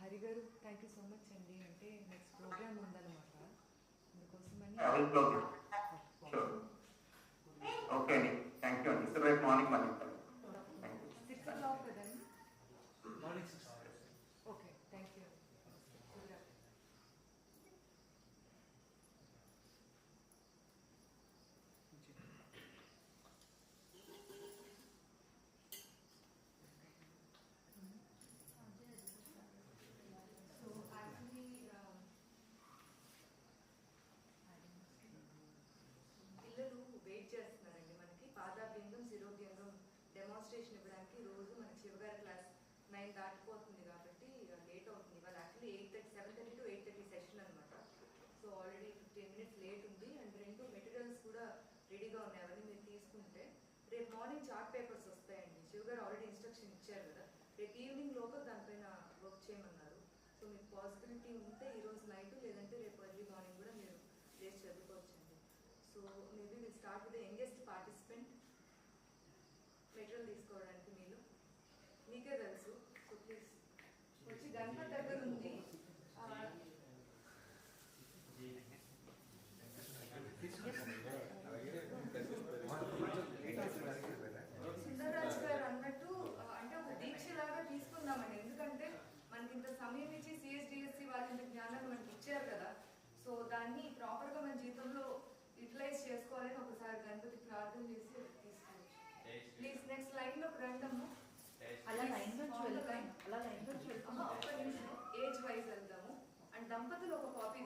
హరిగారు గారు thank you so much అండి. అంటే నెక్స్ట్ ప్రోగ్రామ్ ఉందన్నమాట. అందుకోసమని I will close it. Sure. Okay అండి థ్యాంక్ యూ అండి సో రేపు మార్నింగ్ మళ్ళీ thank you six o'clock కదండి morning six okay thank you so actually పిల్లలు చేస్తున్నారండి మనకి. పాదాభ్యంగం శిరోభ్యంగం డెమాన్స్ట్రేషన్ ఇవ్వడానికి రోజు మనకి శివగారి క్లాస్ నైన్ దాటిపోతుంది కాబట్టి లేట్ అవుతుంది. ఇవాళ actually eight thirty seven thirty to eight thirty session అనమాట so already fifteen minutes late ఉంది అండ్ రెండు మెటీరియల్స్ కూడా రెడీగా ఉన్నాయి. అవన్నీ మీరు తీసుకుంటే రేపు మార్నింగ్ చార్ట్ పేపర్స్ వస్తాయండి. శివగారు ఆల్రెడీ ఇన్స్ట్రక్షన్ ఇచ్చారు కదా. రేపు ఈవినింగ్ లోపల దానిపైన వర్క్ చేయమన్నారు. సో మీకు పాసిబిలిటీ ఉంటే ఈ రోజు నైట్ లేదంటే రేపు ఎర్లీ మార్నింగ్ కూడా మీరు లేచి చదువుకోవచ్చండి so maybe will start with youngest participant material తీసుకోవడానికి మీరు. మీకే తెలుసు. సో ప్లీజ్ వచ్చి గణపతి దగ్గర ఉంది సుందరరాజ్ గారు అన్నట్టు అంటే ఒక దీక్ష లాగా తీసుకుందామండి ఎందుకంటే మనకి ఇంత సమయం ఇచ్చి సిఎస్డిఎస్సి వాళ్ళు ఇంత జ్ఞానాన్ని మనకి ఇచ్చారు కదా. సో దాన్ని చేసి తీసుకోవచ్చు ప్లీజ్ నెక్స్ట్ లైన్లో రండము అలా లైన్ నుంచి వెళ్తాం అలా లైన్ నిమిషం. ఏజ్ వైజ్ వెళ్దాము. అండ్ దంపతులు ఒక కాపీ